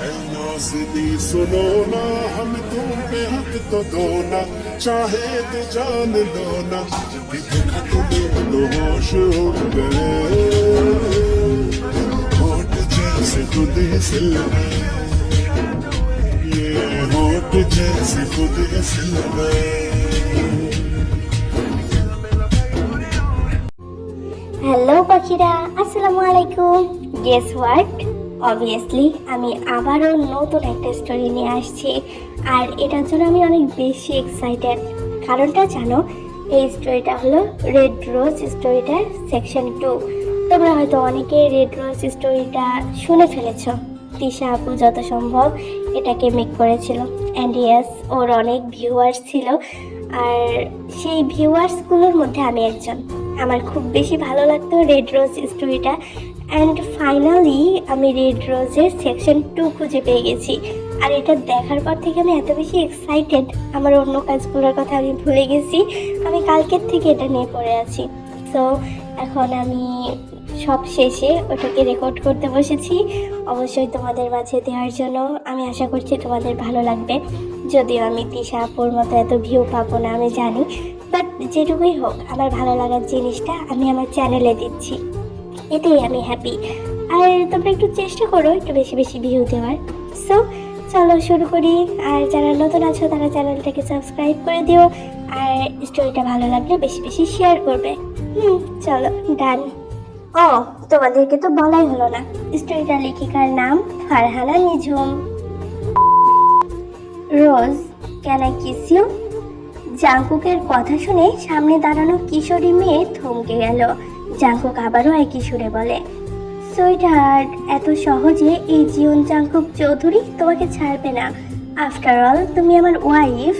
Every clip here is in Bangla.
ऐ नाज़िनी सुनो ना हम तुम पे हक तो दो ना चाहे तो जान लो ना जब भी देखा तुम्हें तो होश उड़ गए होठ जैसे खुद ही सिल गए ये होठ जैसे खुद ही सिल गए হ্যালো পাখিরা আসসালামু আলাইকুম গেস হোয়াট অবভিয়াসলি আমি আবারও নতুন একটা স্টোরি নিয়ে আসছি, আর এটার জন্য আমি অনেক বেশি এক্সাইটেড কারণটা জানো, এই স্টোরিটা হলো রেড রোজ স্টোরিটার সেকশন টু তোমরা হয়তো অনেকে রেড রোজ স্টোরিটা শুনে ফেলেছ। তিশা আপু যত সম্ভব এটাকে মেক করেছিল। অ্যান্ড ইয়াস ওর অনেক ভিউয়ার্স ছিল। আর সেই ভিউয়ার্সগুলোর মধ্যে আমি একজন। আমার খুব বেশি ভালো লাগতো রেড রোজ স্টোরিটা অ্যান্ড ফাইনালি আমি রেড রোজের সেকশন টু খুঁজে পেয়ে গেছি। আর এটা দেখার পর থেকে আমি এত বেশি এক্সাইটেড আমার অন্য কাজগুলোর কথা আমি ভুলে গেছি। আমি কালকের থেকে এটা নিয়ে পড়ে আছি। সো এখন আমি সব শেষে ওটাকে রেকর্ড করতে বসেছি। অবশ্যই তোমাদের মাঝে দেওয়ার জন্য আমি আশা করছি তোমাদের ভালো লাগবে। যদিও আমি তিশা আপুর মতো এত ভিউ পাবো না, আমি জানি। বাট যেটুকুই হোক, আমার ভালো লাগার জিনিসটা আমি আমার চ্যানেলে দিচ্ছি। এতেই আমি হ্যাপি আর তোমরা একটু চেষ্টা করো একটু বেশি বেশি ভিউ দেওয়ার। সো চলো শুরু করি। আর যারা নতুন আছো, তারা চ্যানেলটাকে সাবস্ক্রাইব করে দিও। আর স্টোরিটা ভালো লাগলে বেশি বেশি শেয়ার করবে। হুম, চলো ডান ও, তোমাদেরকে তো বলাই হলো না। স্টোরিটার লেখিকার নাম Farhana Nijhum. Rose can I kiss you জাঙ্কুকের কথা শুনে সামনে দাঁড়ানো কিশোরী মেয়ে থমকে গেল। জাঙ্কুক আবারও একই সুরে বলে সুইটহার্ট এত সহজে এই জীবন জাঙ্কুক চৌধুরী তোমাকে ছাড়বে না। আফটার অল তুমি আমার ওয়াইফ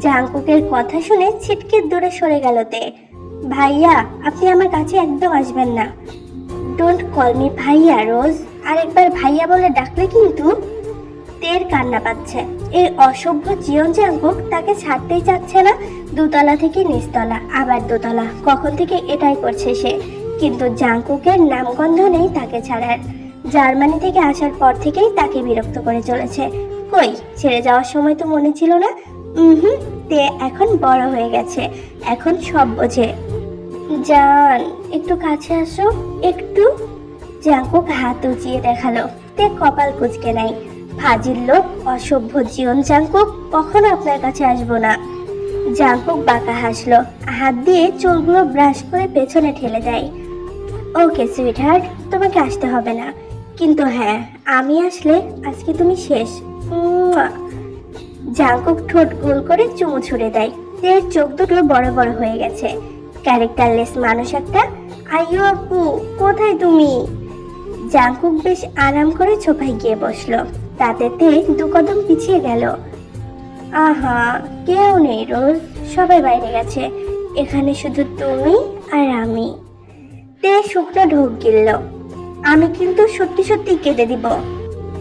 জাঙ্কুকের কথা শুনে ছিটকে দূরে সরে গেল তে। ভাইয়া, আপনি আমার কাছে একদম আসবেন না। ডোন্ট কল মি ভাইয়া, রোজ। আরেকবার ভাইয়া বলে ডাকলে কিন্তু তের কান্না পাচ্ছে। এই অসভ্য জীবন জাঙ্কুক তাকে ছাড়তেই চাচ্ছে না দুতলা থেকে নিচতলা, আবার দোতলা। কখন থেকে এটাই করছে সে? কিন্তু জাঙ্কুকের নামগন্ধ নেই তাকে ছাড়ার। জার্মানি থেকে আসার পর থেকেই তাকে বিরক্ত করে চলেছে। কই, ছেড়ে যাওয়ার সময় তো মনে ছিল না? হুম তে এখন বড় হয়ে গেছে। এখন সব বোঝে। জান, একটু কাছে আসো, একটু। জাঙ্কুক হাত উঁচিয়ে দেখাল। তে কপাল কুচকে নাই। ফাজিল লোক, অসভ্য জীবন জাঙ্কুক, কখনো আপনার কাছে আসব না। জাঙ্কুক বাঁকা হাসলো, হাত দিয়ে চুলগুলো ব্রাশ করে পেছনে ঠেলে দেয়। ওকে সুইটহার্ট তোমাকে আসতে হবে না। কিন্তু হ্যাঁ আমি আসলে, আজকে তুমি শেষ। জাঙ্কুক ঠোঁট গোল করে চুমু ছুড়ে দেয়। তের চোখ দুটো বড় বড় হয়ে গেছে। ক্যারেক্টারলেস মানুষ একটা। আইয়ো আপু, কোথায় তুমি? জাঙ্কুক বেশ আরাম করে ছোপায় গিয়ে বসল। তাতে তে দু কদম পিছিয়ে গেল। আহা, কেউ নেই রোজ, সবাই বাইরে গেছে। এখানে শুধু তুমি আর আমি। তে শুকনো ঢোক গিলল। আমি কিন্তু সত্যি সত্যি কেঁদে দিব।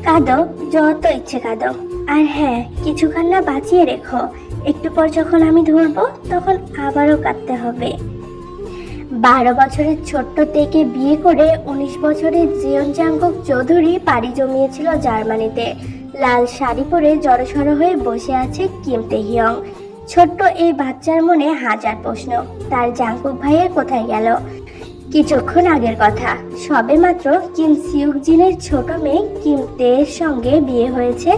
কাঁদো, যত ইচ্ছে কাঁদো। আর হ্যাঁ কিছু কান্না বাঁচিয়ে রেখো। একটু পর যখন আমি ধরবো, তখন আবারও কাঁদতে হবে। বারো বছরের ছোট্ট থেকে বিয়ে করে উনিশ বছরের জিয়ন জাঙ্কক চৌধুরী পাড়ি জমিয়েছিল জার্মানিতে। লাল শাড়ি পরে জড়সড় হয়ে বসে আছে কিম তেহিয়ং ছোট্ট এই বাচ্চার মনে হাজার প্রশ্ন, তার জাঙ্কুক ভাইয়ের কোথায় গেল? কিছুক্ষণ আগের কথা, সবে মাত্র কিম সিউক জিনের ছোট মেয়ে কিম তের সঙ্গে বিয়ে হয়েছে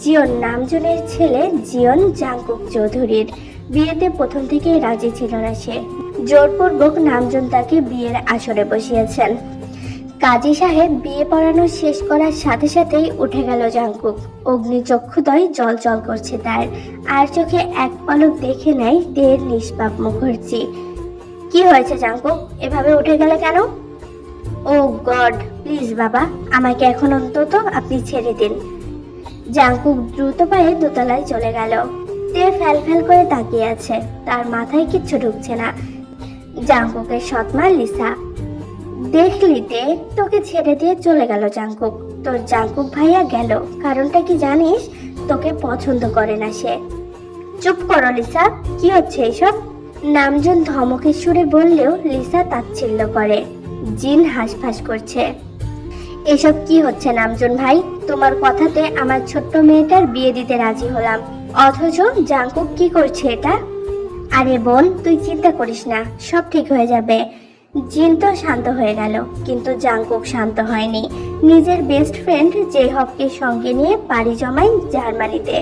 জিয়ন নামজনের ছেলে জিয়ন জাঙ্কুক চৌধুরীর। বিয়েতে প্রথম থেকেই রাজি ছিল না সে। জোরপূর্বক নামজন তাকে বিয়ের আসরে বসিয়েছেন। কাজী সাহেব বিয়ে পড়ানো শেষ করার সাথে সাথেই উঠে গেল জাঙ্কুক অগ্নিচক্ষুদয় জল জল করছে তার। আর চোখে এক পলক দেখে নেয় তের নিষ্পাপ মুখার্জি কি হয়েছে জাঙ্কুক এভাবে উঠে গেলে কেন? ও গড, প্লিজ বাবা, আমাকে এখন অন্তত আপনি ছেড়ে দিন। জাঙ্কুক দ্রুত পায়ে দোতলায় চলে গেল। তে ফ্যাল ফ্যাল করে তাকিয়ে আছে। তার মাথায় কিচ্ছু ঢুকছে না। জাঙ্কুকের সৎমা লিসা। দেখলি তে, তোকে ছেড়ে দিয়ে চলে গেল জাঙ্কুক তোর জাঙ্কুক ভাইয়া গেল। কারণটা কি জানিস? তোকে পছন্দ করে না সে। চুপ করো লিসা, কি হচ্ছে এইসব? নামজন ধমকের সুরে বললেও লিসা তাচ্ছিল্য করে। জিন হাঁসফাঁস করছে। এসব কি হচ্ছে নামজন ভাই? তোমার কথাতে আমার ছোট্ট মেয়েটার বিয়ে দিতে রাজি হলাম। অথচ জাঙ্কুক কি করছে এটা? আরে বোন, তুই চিন্তা করিস না, সব ঠিক হয়ে যাবে। জিন তো শান্ত হয়ে গেল, কিন্তু জাঙ্কুক শান্ত হয়নি। নিজের বেস্ট ফ্রেন্ড জে হককে সঙ্গে নিয়ে পাড়ি জমায় জার্মানিতে।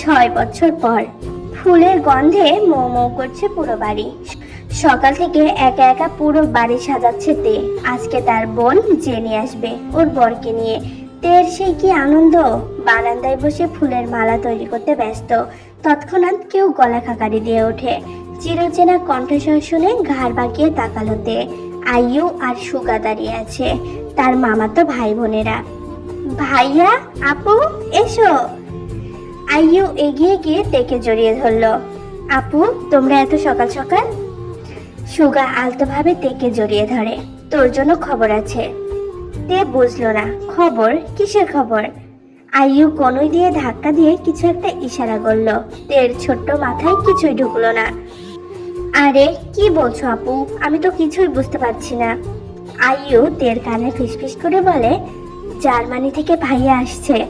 ছয় বছর পর, ফুলের গন্ধে মৌ মৌ করছে পুরো বাড়ি। সকাল থেকে একা একা পুরো বাড়ি সাজাচ্ছে তে। আজকে তার বোন জেনে আসবে, ওর বরকে নিয়ে। তের সে কি আনন্দ? বারান্দায় বসে ফুলের মালা তৈরি করতে ব্যস্ত। তৎক্ষণাৎ কেউ গলা খাকারি দিয়ে ওঠে। চিরচেনা কণ্ঠস্বর শুনে ঘাড় বাঁকিয়ে তাকালো তে আইয়ু আর সুগা দাঁড়িয়ে আছে। তার মামাতো ভাই বোনেরা। ভাইয়া, আপু, এসো। আইয়ু এগিয়ে গিয়ে তেকে জড়িয়ে ধরলো। আপু, তোমরা এত সকাল সকাল? সুগা আলতোভাবে তেকে জড়িয়ে ধরে। তোর জন্য খবর আছে। তে বুঝলো না, খবর? কিসের খবর? আইয়ু কনুই দিয়ে ধাক্কা দিয়ে কিছু একটা ইশারা করল। তের ছোট্ট মাথায় কিছুই ঢুকলো না। আরে, কি বলছো আপু? আমি তো কিছুই বুঝতে পারছি না। আইয়ু তের কানে ফিসফিস করে বলে, জার্মানি থেকে ভাইয়া আসছে।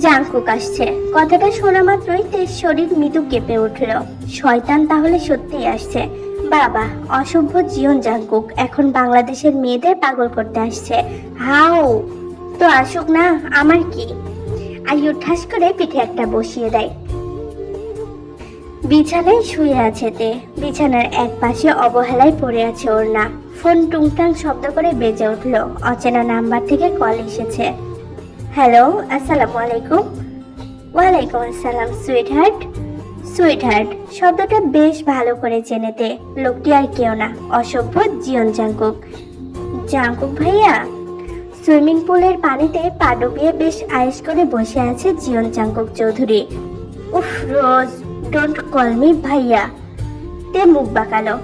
জাংকুক আসছে। কথাটা শোনা মাত্রই তের শরীর মৃদু কেঁপে উঠল। শয়তান তাহলে সত্যিই আসছে। বাবা, অসভ্য জীবন জাংকুক এখন বাংলাদেশের মেয়েদের পাগল করতে আসছে। হাও! তো আসুক না, আমার কি? আইয়ু ঠাস করে পিঠে একটা বসিয়ে দেয়। বিছানায় শুয়ে আছে তে। বিছানার এক পাশে অবহেলায় পড়ে আছে ওর না। ফোন টুংটাং শব্দ করে বেজে উঠল। অচেনা নাম্বার থেকে কল এসেছে। হ্যালো, আসসালামু আলাইকুম। ওয়ালাইকুম আসসালাম সুইট হার্ট সুইট হার্ট শব্দটা বেশ ভালো করে চেনেতে লোকটি আর কেউ না। অসভ্য জিয়ন জাঙ্কুক জাঙ্কুক ভাইয়া? সুইমিং পুলের পানিতে পা ডুবিয়ে বেশ আয়েস করে বসে আছে জিয়ন জাঙ্কুক চৌধুরী। উফ, রোজ ডোন্ট কল মি ভাইয়া। তে মুখ বাঁকালো।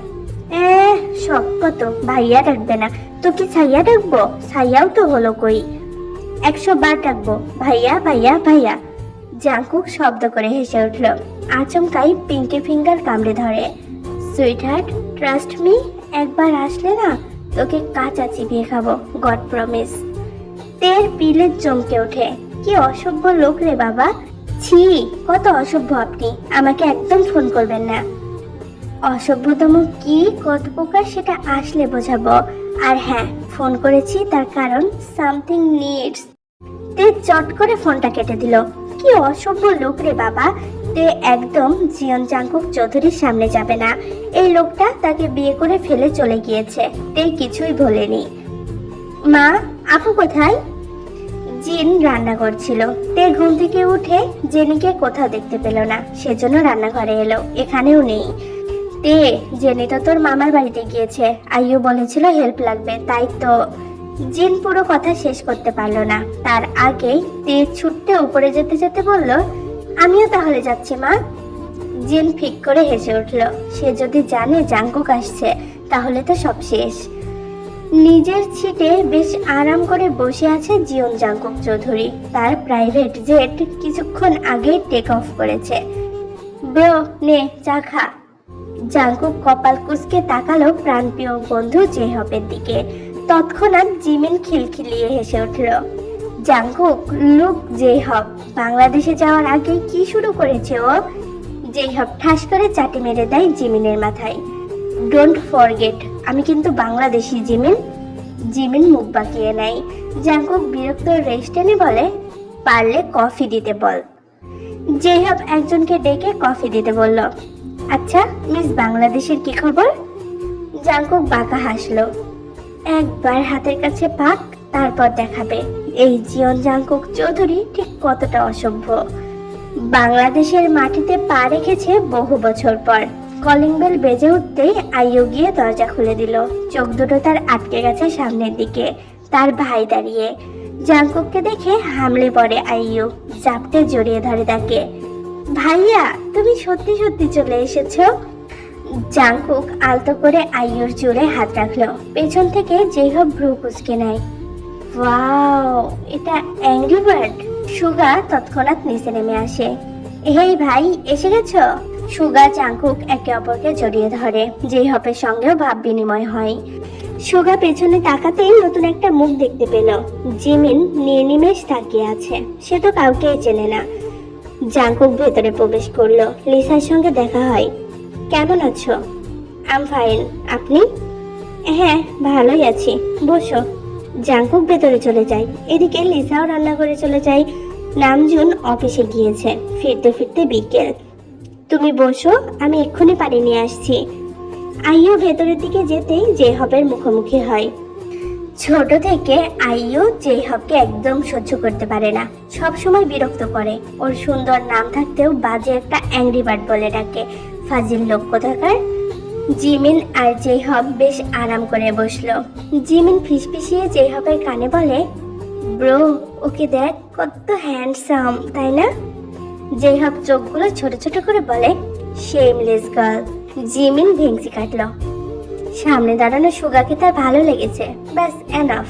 এ, শখ কত, ভাইয়া ডাকবে না। তো কি ছাইয়া ডাকবো? ছাইয়াও তো হলো কই? একশো বার ডাকবো, ভাইয়া ভাইয়া ভাইয়া। জাঙ্কুক শব্দ করে হেসে উঠল। আচমকাই পিঙ্কি ফিঙ্গার কামড়ে ধরে। সুইট হার্ট ট্রাস্ট মি একবার আসলে না, তোকে কাঁচা চিবিয়ে খাব গড প্রমিস তের পিলে চমকে ওঠে। কি অসভ্য লোক রে বাবা। ছি, কত অসভ্য আপনি। আমাকে একদম ফোন করবেন না। অসভ্যতম কি কত প্রকার সেটা আসলে বোঝাবো। আর হ্যাঁ ফোন করেছি তার কারণ সামথিং নিডস। তে চট করে ফোনটা কেটে দিল। কি অসভ্য লোক রে বাবা। তে একদম জিয়ন জাঙ্কুক চৌধুরীর সামনে যাবে না। এই লোকটা তাকে বিয়ে করে ফেলে চলে গিয়েছে। তে কিছুই ভোলেনি মা, আপু কোথায়? জিন রান্না করছিল তে ঘুম থেকে উঠে জেনিকে কোথাও দেখতে পেল না। সেজন্য রান্নাঘরে এলো। এখানেও নেই। তে, জেনি তো তোর মামার বাড়িতে গিয়েছে। আইও বলেছিল হেল্প লাগবে, তাই তো জিন পুরো কথা শেষ করতে পারল না। তার আগেই তে ছুটতে উপরে যেতে যেতে বলল, আমিও তাহলে যাচ্ছি, মা। জিন ফিক করে হেসে উঠল, সে যদি জানে জাঙ্কুক আসছে, তাহলে তো সব শেষ। নিজের ছিটে বেশ আরাম করে বসে আছে জিয়ন জাঙ্কুক চৌধুরী। তার প্রাইভেট জেট কিছুক্ষণ আগে টেক অফ করেছে। ব্রো, নে, চা খা। জাঙ্কুক কপাল কুসকে তাকালো প্রাণপ্রিয় বন্ধু জেহবের দিকে। তৎক্ষণাৎ জিমিন খিলখিলিয়ে হেসে উঠল জাঙ্কুক লুক জেহব বাংলাদেশে যাওয়ার আগে কি শুরু করেছে ও? জেহব ঠাস করে চাটি মেরে দেয় জিমিনের মাথায়। ডোন্ট ফরগেট আমি কিন্তু বাংলাদেশি জিমিন। জিমিন মুখ বাঁকিয়ে নেয়। জাঙ্কুক বিরক্ত রেস্ট টেনে বলে, পারলে কফি দিতে বল। জেহব একজনকে ডেকে কফি দিতে বলল। আচ্ছা মিস, বাংলাদেশের কি খবর? জাঙ্কুক বাঁকা হাসলো। একবার হাতের কাছে পাক, তারপর দেখাবে। এই জিয়ন জাঙ্কুক চৌধুরী ঠিক কতটা অসভ্য। বাংলাদেশের মাটিতে পা রেখেছে বহু বছর পর। কলিং বেল বেজে উঠতেই আইয়ু গিয়ে দরজা খুলে দিল। চোখ দুটো তার আটকে গেছে সামনের দিকে। তার ভাই দাঁড়িয়ে। জাঙ্কুককে দেখে হামলে পড়ে আইয়ু। জাপটে জড়িয়ে ধরে তাকে। ভাইয়া, তুমি সত্যি সত্যি চলে এসেছ? জাংকুক আলতো করে আইয়ুর জুড়ে হাত রাখল। পেছন থেকে যেই হোক ভ্রু কুচকে নেয়। এটা অ্যাংরি বার্ড? সুগা তৎক্ষণাৎ নিচে নেমে আসে। হেই ভাই, এসে গেছো? সুগা জাংকুক একে অপরকে জড়িয়ে ধরে, যেই হপের সঙ্গেও ভাব বিনিময় হয়। সোগা পেছনে তাকাতেই নতুন একটা মুখ দেখতে পেল। জিমিন নির্নিমেষ তাকিয়ে আছে। সে তো কাউকেই চেনে না। জাঙ্কুক ভেতরে প্রবেশ করল। লিসার সঙ্গে দেখা হয়। কেমন আছো? আম ফাইন আপনি? হ্যাঁ ভালোই আছি। বসো। জাঙ্কুক ভেতরে চলে যায়। এদিকে লিসাও রান্না করে চলে যায়। নামজুন অফিসে গিয়েছে। ফিরতে ফিরতে বিকেল। তুমি বসো, আমি এক্ষুনি পানি নিয়ে আসছি। আইও ভেতরের দিকে যেতেই জেহবের মুখোমুখি হয়। ছোট থেকে আইও জেহবকে একদম সহ্য করতে পারে না। সব সময় বিরক্ত করে। ওর সুন্দর নাম থাকতেও বাজে একটা অ্যাংরি বার্ড বলে ডাকে। ফাজিল লোক কোথাকার? জিমিন আর জেহব বেশ আরাম করে বসল। জিমিন ফিসফিসিয়ে জেহবের কানে বলে, ব্রো, ওকে দেখ, কত হ্যান্ডসাম, তাই না? জেহব চোখগুলো ছোট ছোট করে বলে শেমলেস গার্ল জিমিন ভেংসি কাটলো। সামনে দাঁড়ানো সুগাকে তার ভালো লেগেছে। ব্যাস এনাফ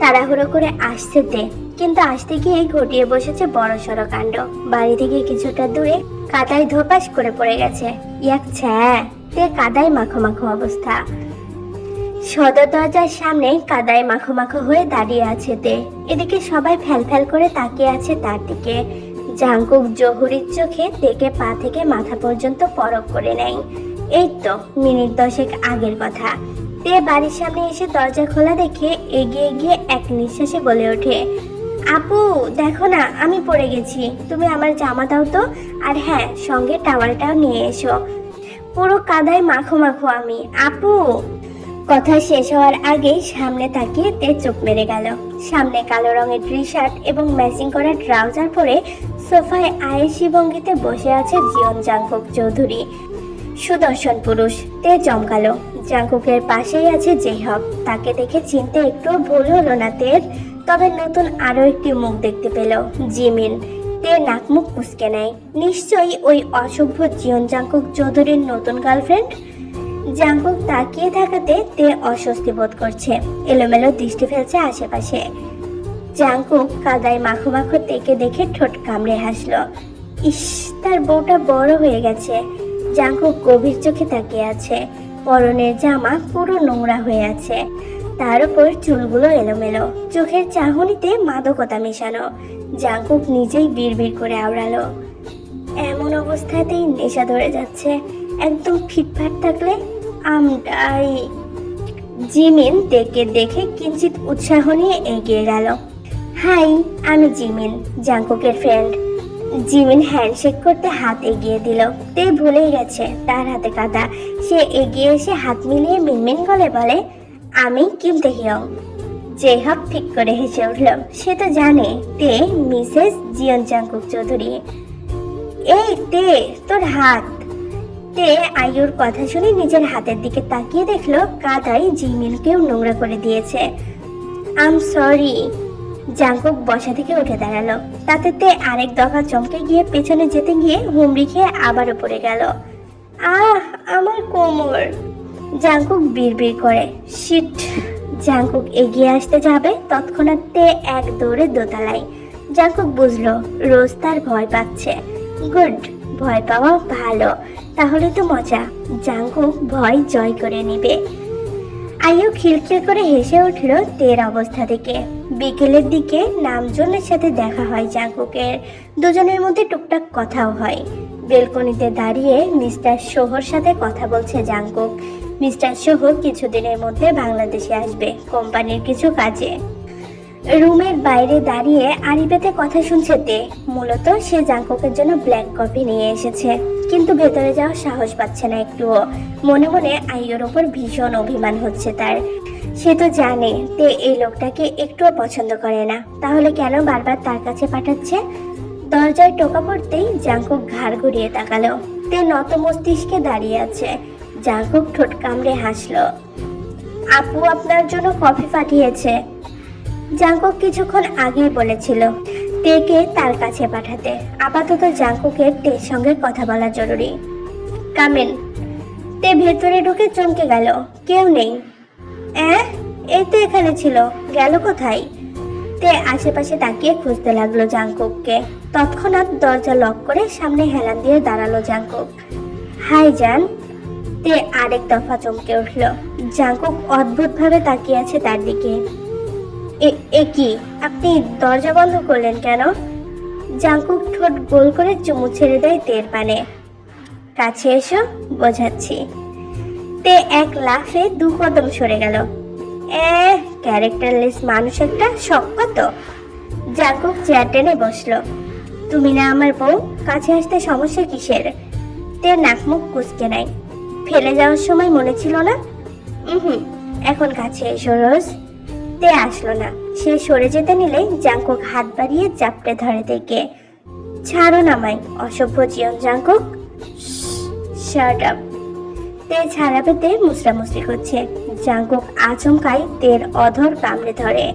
তাড়াহুড়ো করে আসছে তে কিন্তু আসতে গিয়ে ঘটিয়ে বসেছে বড় সড়ো কাণ্ড। বাড়ি থেকে কিছুটা দূরে কাদায় ধোপাস করে পড়ে গেছে। ইয়াক ছ্যা, তে কাদায় মাখো মাখো অবস্থা। সদর দরজার সামনে কাদায় মাখো মাখো হয়ে দাঁড়িয়ে আছে তে এদিকে সবাই ফ্যাল ফ্যাল করে তাকিয়ে আছে তার দিকে। জাঙ্কুক জহুরির চোখে দেখে পা থেকে মাথা পর্যন্ত পরক করে নেয়। এই তো মিনিট দশেক আগের কথা। তে বাড়ির সামনে এসে দরজা খোলা দেখে এগিয়ে গিয়ে এক নিঃশ্বাসে বলে ওঠে, আপু, দেখো না, আমি পড়ে গেছি। তুমি আমার জামা দাও তো। আর হ্যাঁ সঙ্গে টাওয়ালটাও নিয়ে এসো। পুরো কাদায় মাখো মাখো আমি। আপু কথা শেষ হওয়ার আগেই সামনে তাকিয়ে তে চোখ মেরে গেল। সামনে কালো রঙের টি শার্ট এবং ম্যাচিং করা ট্রাউজার পরে সোফায় আয়েসি ভঙ্গিতে বসে আছে জিয়ন জাংকুক চৌধুরী। সুদর্শন পুরুষ, তে চমকালো। জাঙ্কুকের পাশেই আছে জেহব। তাকে দেখে চিনতে একটু ভুল হলো না তের, তবে নতুন আরও একটি মুখ দেখতে পেল, জিমিন। তে নাক মুখ কুচকে নেয়। নিশ্চয়ই ওই অসভ্য জিয়ন জাঙ্কুক চৌধুরীর নতুন গার্লফ্রেন্ড? জাঙ্কুক তাকিয়ে থাকাতে তে অস্বস্তি বোধ করছে, এলোমেলো দৃষ্টি ফেলছে আশেপাশে। জাঙ্কুক কাদায় মাখো মাখো তেকে দেখে ঠোঁট কামড়ে হাসলো। ইস, তার বউটা বড় হয়ে গেছে। জাঙ্কুক গভীর চোখে তাকিয়ে আছে। পরনের জামা পুরো নোংরা হয়ে আছে। তার উপর চুলগুলো এলোমেলো। চোখের চাহনিতে মাদকতা মেশানো। জাঙ্কুক নিজেই বিড়বিড় করে আওড়ালো। এমন অবস্থাতেই নেশা ধরে যাচ্ছে। একদম ফিটফাট থাকলে আমটাই জিমিন দেখে দেখে কিঞ্চিত উৎসাহ নিয়ে এগিয়ে গেল। হাই, আমি জিমিন জাঙ্কুকের ফ্রেন্ড জিমিন হ্যান্ডশেক করতে হাত এগিয়ে দিল। তে ভুলেই গেছে, তার হাতে কাদা। সে এগিয়ে এসে হাত মিলিয়ে মিনমিন গলে বলে, আমি কিম তেহিয়ং জেহব ঠিক করে হেসে উঠল। সে তো জানে, তে মিসেস জিয়ন জাঙ্কুক চৌধুরী। এই তে, তোর হাত তে আয়ুর কথা শুনে নিজের হাতের দিকে তাকিয়ে দেখল কাদাই জিমিনকেও নোংরা করে দিয়েছে। আম সরি জাঙ্কুক বসা থেকে উঠে দাঁড়াল। তাতে তে আরেক দফা চমকে গিয়ে পেছনে যেতে গিয়ে হুমড়ি খেয়ে আবারও পড়ে গেল। আহ, আমার কোমর জাঙ্কুক বিড়বিড় করে। শিট জাঙ্কুক এগিয়ে আসতে যাবে তৎক্ষণাৎ তে এক দৌড়ে দোতলায়। জাঙ্কুক বুঝলো, রোজ তার ভয় পাচ্ছে। গুড ভয় পাওয়া ভালো। তাহলে তো মজা। জাঙ্কুক ভয় জয় করে নেবে। আয়ু খিলখিল করে হেসে উঠল তের অবস্থা থেকে বিকেলের দিকে নামজনের সাথে দেখা হয় জাঙ্কুকের দুজনের মধ্যে টুকটাক কথাও হয়। বেলকনিতে দাঁড়িয়ে মিস্টার শোহর সাথে কথা বলছে জাঙ্কুক। মিস্টার শোহর কিছুদিনের মধ্যে বাংলাদেশে আসবে কোম্পানির কিছু কাজে। রুমের বাইরে দাঁড়িয়ে আড়িপেতে কথা শুনছে তে। মূলত সে জাঙ্কুকের জন্য ব্ল্যাক কফি নিয়ে এসেছে। কিন্তু ভেতরে যাওয়ার সাহস পাচ্ছে না একটুও। মনে মনে আইয়ের ওপর ভীষণ অভিমান হচ্ছে তার। সে তো জানে, তে এই লোকটাকে একটুও পছন্দ করে না। তাহলে কেন বারবার তার কাছে পাঠাচ্ছে? দরজায় টোকা পড়তেই জাঙ্কুক ঘাড় ঘুরিয়ে তাকালো। তে নত মস্তিষ্কে দাঁড়িয়ে আছে। জাঙ্কুক ঠোঁট কামড়ে হাসলো। আপু আপনার জন্য কফি পাঠিয়েছে। জাঙ্কুক কিছুক্ষণ আগেই বলেছিল তেকে তার কাছে পাঠাতে। আপাতত জাঙ্কুকের তের সঙ্গে কথা বলা জরুরি। কামেন তে ভেতরে ঢুকে চমকে গেল। কেউ নেই। অ্যাঁ? এই তো এখানে ছিল। গেল কোথায়? তে আশেপাশে তাকিয়ে খুঁজতে লাগল জাঙ্কুককে। তৎক্ষণাৎ দরজা লক করে সামনে হেলান দিয়ে দাঁড়াল জাঙ্কুক। হাই, জান। তে আরেক দফা চমকে উঠল। জাঙ্কুক অদ্ভুত ভাবে তাকিয়ে আছে তার দিকে। এ- আপনি দরজা বন্ধ করলেন কেন? জাঙ্কুক ঠোঁট গোল করে চুমু ছেড়ে দেয় তের পানে। কাছে এসো, বোঝাচ্ছি। তে এক লাফে দু কদম সরে গেল। এ, ক্যারেক্টারলেস মানুষ একটা শখ কত? জাঙ্কুক চেয়ার টেনে বসল। তুমি না আমার বউ? কাছে আসতে সমস্যা কিসের? তে নাক মুখ কুচকে নাই ফেলে যাওয়ার সময় মনে ছিল না? হুম এখন কাছে এসো, রোজ। তে আসলো না। সে সরে যেতে নিলে জাঙ্কুক হাত বাড়িয়ে চাপড়ে ধরে থেকে ছাড়ো না মাই অসভ্য জীবন জাঙ্কুক শার্ট আপ তে ছাড়া পেতে মুসরামুসরি করছে। জাঙ্কুক আচমকাই তের অধর কামড়ে ধরে।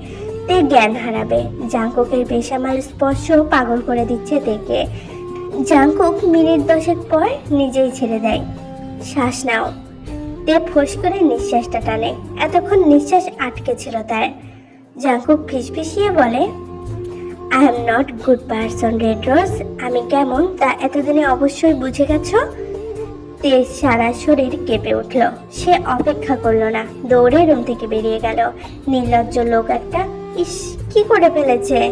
তে জ্ঞান হারাবে। জাঙ্কুকের বেসামাল স্পর্শ পাগল করে দিচ্ছে তেকে জাঙ্কুক মিনিট দশেক পর নিজেই ছেড়ে দেয়। শ্বাস নাও। তে ফোঁস করে নিঃশ্বাসটা টানে। এতক্ষণ নিঃশ্বাস আটকে ছিল তার। জাঙ্কুক ফিসফিসিয়ে বলে I am not good person red rose আমি কেমন? তা এতদিনে অবশ্যই বুঝে গেছো? তেজ সারা শরীর কেঁপে উঠল। সে অপেক্ষা করল না। দৌড়ে রুম থেকে বেরিয়ে গেল। নির্লজ্জ লোক একটা। ইস, কি করে ফেলেছে?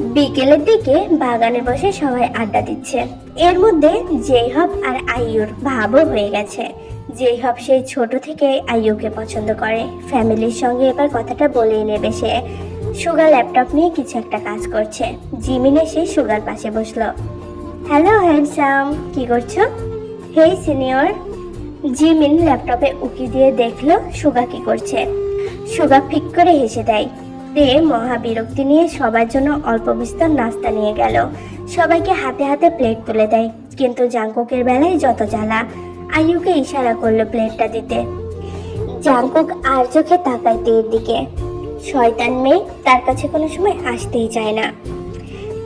বিকেলের দিকে বাগানে বসে সবাই আড্ডা দিচ্ছে। এর মধ্যে জেহব আর আইয়ুর ভাবও হয়ে গেছে। জেহব সেই ছোট থেকে আইয়ুকে পছন্দ করে। ফ্যামিলির সঙ্গে এবার কথাটা বলেই নেবে সে। সুগার ল্যাপটপ নিয়ে কিছু একটা কাজ করছে। জিমিনে এসে সুগার পাশে বসল। হ্যালো, হ্যান্ডসাম, কি করছ? হেই, সিনিয়র। জিমিন ল্যাপটপে উকি দিয়ে দেখল সুগা কি করছে। সুগা ফিক করে হেসে দেয়। তে মহা বিরক্তি নিয়ে সবার জন্য অল্প বিস্তর নাস্তা নিয়ে গেল। সবাইকে হাতে হাতে প্লেট তুলে দেয়। কিন্তু জাঙ্কুকের বেলায় যত জ্বালা। আয়ুকে ইশারা করল প্লেটটা দিতে। জাঙ্কুক আর চোখে তাকায় তের দিকে। শয়তান মেয়ে তার কাছে কোনো সময় আসতেই চায় না।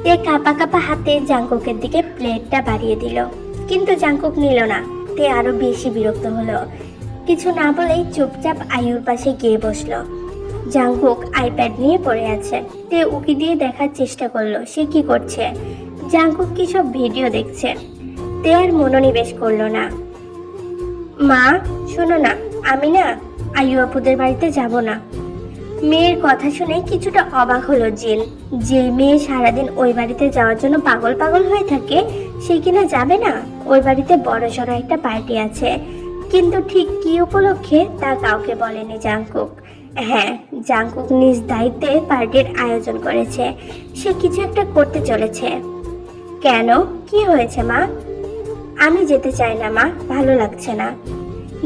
তে কাপা কাপা হাতে জাঙ্কুকের দিকে প্লেটটা বাড়িয়ে দিল। কিন্তু জাঙ্কুক নিল না। তে আরও বেশি বিরক্ত হলো। কিছু না বলেই চুপচাপ আয়ুর পাশে গিয়ে বসল। জাঙ্কুক আইপ্যাড নিয়ে পড়ে আছে। তে উকি দিয়ে দেখার চেষ্টা করল, সে কি করছে? জাঙ্কুক কি সব ভিডিও দেখছে? তে আর মনোনিবেশ করল না। মা, শোনো না, আমি না আয়ু আপুদের বাড়িতে যাব না। মেয়ের কথা শুনে কিছুটা অবাক হলো জিন। যে মেয়ে সারাদিন ওই বাড়িতে যাওয়ার জন্য পাগল পাগল হয়ে থাকে, সে কিনা যাবে না? ওই বাড়িতে বড় সড়ো একটা পার্টি আছে। কিন্তু ঠিক কি উপলক্ষে তা কাউকে বলেনি জাংকুক। হ্যাঁ জাংকুক নিজ দায়িত্বে পার্টির আয়োজন করেছে। সে কিছু একটা করতে চলেছে। কেন? কি হয়েছে মা? আমি যেতে চাই না, মা। ভালো লাগছে না।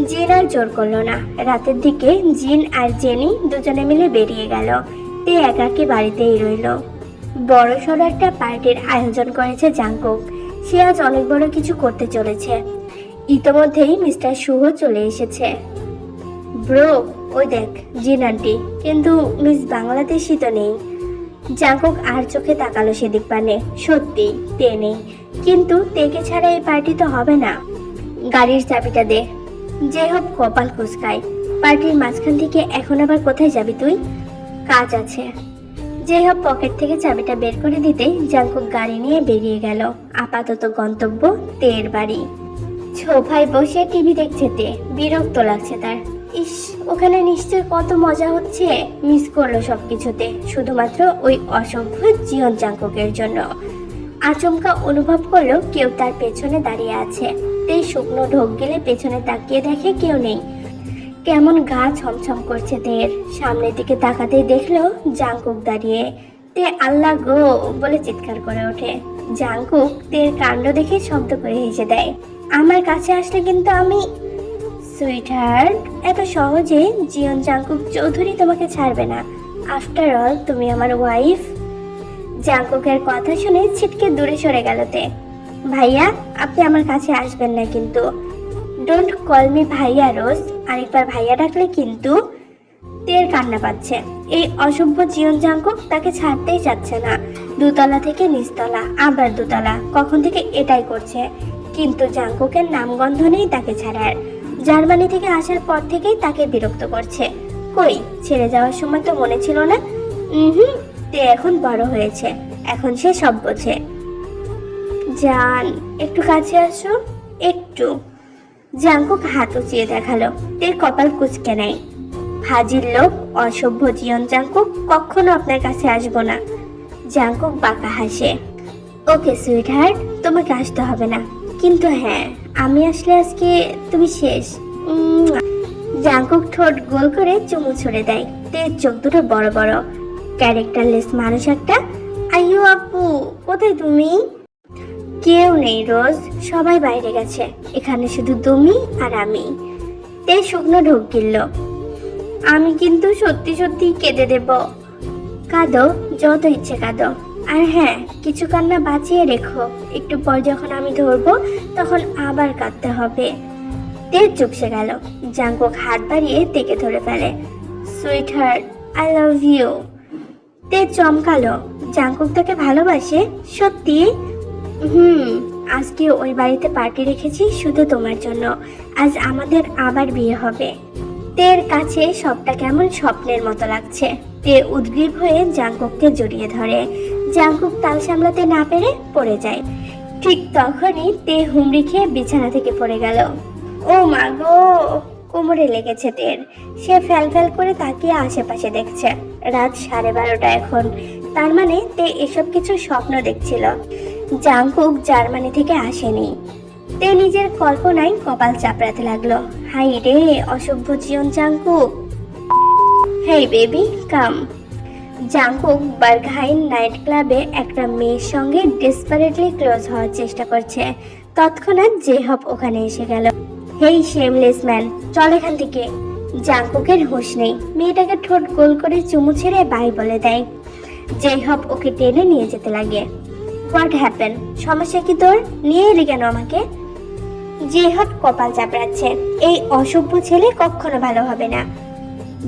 জিন আর জোর করল না। রাতের দিকে জিন আর জেনি দুজনে মিলে বেরিয়ে গেল। তে একাকি বাড়িতেই রইল। বড় সড়ো একটা পার্টির আয়োজন করেছে জাঙ্কুক সে আজ অনেক বড় কিছু করতে চলেছে। ইতোমধ্যেই মিস্টার শুভ চলে এসেছে। ব্রো, ওই দেখ, জিন আন্টি। কিন্তু মিস বাংলাদেশি তো নেই। জাঙ্কুক আর চোখে তাকালো সেদিক পানে। সত্যি, তে নেই। কিন্তু তেকে ছাড়া এই পার্টি তো হবে না। গাড়ির চাবিটা দে। যে হোক, কপাল কুচকায় পার্টির মাঝখান থেকে এখন আবার কোথায় যাবি তুই? কাজ আছে। যে হোক, পকেট থেকে চাবিটা বের করে দিতে জাঙ্কুক গাড়ি নিয়ে বেরিয়ে গেল। আপাতত গন্তব্য তের বাড়ি। সোফায় বসে টিভি দেখছে তে। বিরক্ত লাগছে তার। ইস, ওখানে নিশ্চয় কত মজা হচ্ছে। মিস করল সবকিছুতে। শুধুমাত্র ওই অসভ্য জীবন জাঙ্কুকের জন্য। আচমকা অনুভব করল কেউ তার পেছনে দাঁড়িয়ে আছে। তেই শুকনো ঢোক গেলে পেছনে তাকিয়ে দেখে কেউ নেই। কেমন গা ছমছম করছে তের। সামনের দিকে তাকাতেই দেখল জাঙ্কুক দাঁড়িয়ে। তে আল্লাহ গো বলে চিৎকার করে ওঠে। জাঙ্কুক তের কাণ্ড দেখে শব্দ করে হেসে দেয়। আমার কাছে আসলে কিন্তু আমি সুইটহার্ট? এত সহজে জিয়ন জাঙ্কুক চৌধুরী তোমাকে ছাড়বে না। আফটার অল, তুমি আমার ওয়াইফ। জাঙ্কুকের কথা শুনে ছিটকে দূরে সরে গেল তে। ভাইয়া, আপনি আমার কাছে আসবেন না কিন্তু। ডোন্ট কল মি ভাইয়া, রোজ। আরেকবার ভাইয়া ডাকলে কিন্তু তের কান্না পাচ্ছে। এই অসভ্য জীবন জাঙ্কুক তাকে ছাড়তেই চাচ্ছে না। দুতলা থেকে নিচতলা, আবার দুতলা। কখন থেকে এটাই করছে? কিন্তু জাঙ্কুকের নামগন্ধ নেই তাকে ছাড়ার। জার্মানি থেকে আসার পর থেকেই তাকে বিরক্ত করছে। কই, ছেড়ে যাওয়ার সময় তো মনে ছিল না? হুম তে এখন বড় হয়েছে। এখন সে সব বোঝে। জান, একটু কাছে আসো। একটু। জাঙ্কুক হাত উঁচিয়ে দেখাল। তে কপাল কুচকে নেয় হাজির লোক, অসভ্য জিয়ন জাঙ্কুক, কখনো আপনার কাছে আসব না। জাঙ্কুক বাঁকা হাসে। ওকে সুইট হার্ট তোমাকে আসতে হবে না। কিন্তু হ্যাঁ আমি আসলে আজকে তুমি শেষ। জাঙ্কুক ঠোঁট গোল করে চুমু ছুড়ে দেয়। তে চোখ দুটো বড় বড়। ক্যারেক্টারলেস মানুষ একটা? আইয়ো আপু, কোথায় তুমি? কেউ নেই রোজ, সবাই বাইরে গেছে। এখানে শুধু তুমি আর আমি। তে শুকনো ঢোক গিলল আমি কিন্তু সত্যি সত্যি কেঁদে দেব। কাঁদো, যত ইচ্ছে কাঁদো। আর হ্যাঁ কিছু কান্না বাঁচিয়ে রেখো। একটু পর যখন আমি ধরবো, তখন আবার কাঁদতে হবে। তে চুপসে গেল। জাঙ্কুক হাত বাড়িয়ে তেকে ধরে ফেলে। Sweetheart I love you. তে চমকালো। জাঙ্কুক তাকে ভালোবাসে, সত্যি? হুম, আজকে ওই বাড়িতে পার্টি রেখেছি শুধু তোমার জন্য। আজ আমাদের আবার বিয়ে হবে। তের কাছে সবটা কেমন স্বপ্নের মতো লাগছে। তে উদ্গ্রীব হয়ে জাঙ্কুককে জড়িয়ে ধরে। জাঙ্কুক তাল সামলাতে না পেরে পড়ে যায়। ঠিক তখনই তে হুমড়ি খেয়ে বিছানা থেকে পড়ে গেল। ও মা গো! কোমরে লেগেছে তের। সে ফ্যাল করে তাকিয়ে আশেপাশে দেখছে। রাত সাড়ে বারোটা এখন। তার মানে তে এসব কিছু স্বপ্ন দেখছিল। জাংকুক জার্মানি থেকে আসেনি। তে নিজের কল্পনায় কপাল চাপড়াতে লাগল। হাই রে, অসভ্য জীবন Jungkook. Hey baby, come. Jungkook Berghain night ক্লাবে একটা মেয়ের সঙ্গে ডেসপারেটলি ক্লোজ হওয়ার চেষ্টা করছে। তৎক্ষণাৎ যে জেহব ওখানে এসে গেল। হেই শেমলেস ম্যান চল এখান থেকে। জাংকুকের হুঁশ নেই। মেয়েটাকে ঠোঁট গোল করে চুমু ছেড়ে বাই বলে দেয়। জেহব ওকে টেনে নিয়ে যেতে লাগে। হোয়াট হ্যাপেন সমস্যা কি তোর? নিয়ে এলি কেন আমাকে? জেহব কপাল চাপড়াচ্ছে। এই অসভ্য ছেলে কখনো ভালো হবে না।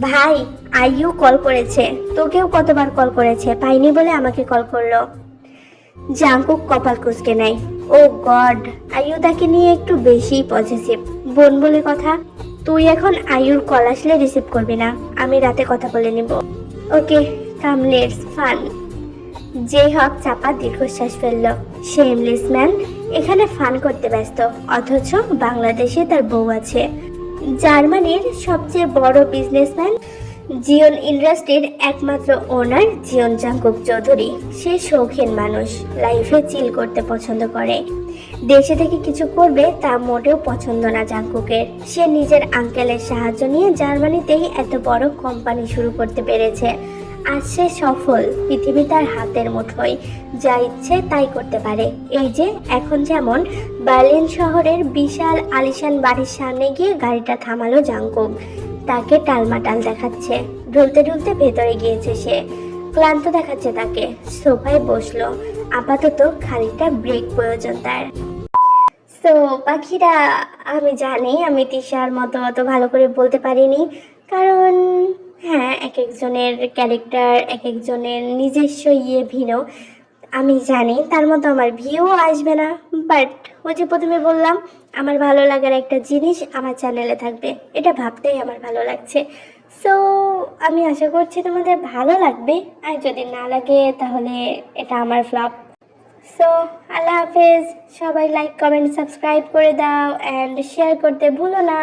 ভাই, আইউ কল করেছে। তোকেও কতবার কল করেছে? পাইনি বলে আমাকে কল করল। জাঙ্কুক কপাল কুচকে নেয়। ও গড আইউ তাকে নিয়ে একটু বেশি পজিটিভ বোন বলে কথা, তুই এখন আয়ুর কল আসলে রিসিভ করবি না, আমি রাতে কথা বলে নিব। ওকে কাম লেটস ফান যে হক চাপা দীর্ঘশ্বাস ফেলল। শেমলেস ম্যান এখানে ফান করতে ব্যস্ত, অথচ বাংলাদেশে তার বউ আছে। জার্মানির সবচেয়ে বড় বিজনেসম্যান জিওন ইন্ডাস্ট্রির একমাত্র ওনার জিওন জাঙ্কুক চৌধুরী, সে শৌখিন মানুষ, লাইফে চিল করতে পছন্দ করে। দেশে থেকে কিছু করবে তা মোটেও পছন্দ না জাঙ্কুকের সে নিজের আঙ্কেলের সাহায্য নিয়ে জার্মানিতেই এত বড় কোম্পানি শুরু করতে পেরেছে। আজ সে সফল, পৃথিবী তার হাতের মুঠোয়। যা ইচ্ছে তাই করতে পারে। এই যে, এখন যেমন বার্লিন শহরের বিশাল আলিশান বাড়ির সামনে গিয়ে গাড়িটা থামালো জাঙ্কুক তাকে টালমাটাল দেখাচ্ছে। ঢুলতে ঢুলতে ভেতরে গিয়েছে সে। ক্লান্ত দেখাচ্ছে তাকে। সোফায় বসল। আপাতত খানিকটা ব্রেক প্রয়োজন তার। তো পাখিরা, আমি জানি আমি তিশার মতো অত ভালো করে বলতে পারিনি। কারণ হ্যাঁ এক একজনের ক্যারেক্টার এক একজনের নিজস্ব ইয়ে ভিন্ন। আমি জানি তার মতো আমার ভিউ আসবে না বাট ওই যে প্রথমে বললাম, আমার ভালো লাগার একটা জিনিস আমার চ্যানেলে থাকবে। এটা ভাবতেই আমার ভালো লাগছে। সো আমি আশা করছি তোমাদের ভালো লাগবে, আর যদি না লাগে তাহলে এটা আমার ফ্লপ সো আল্লাহ হাফেজ। সবাই লাইক কমেন্ট সাবস্ক্রাইব করে দাও অ্যান্ড শেয়ার করতে ভুলো না।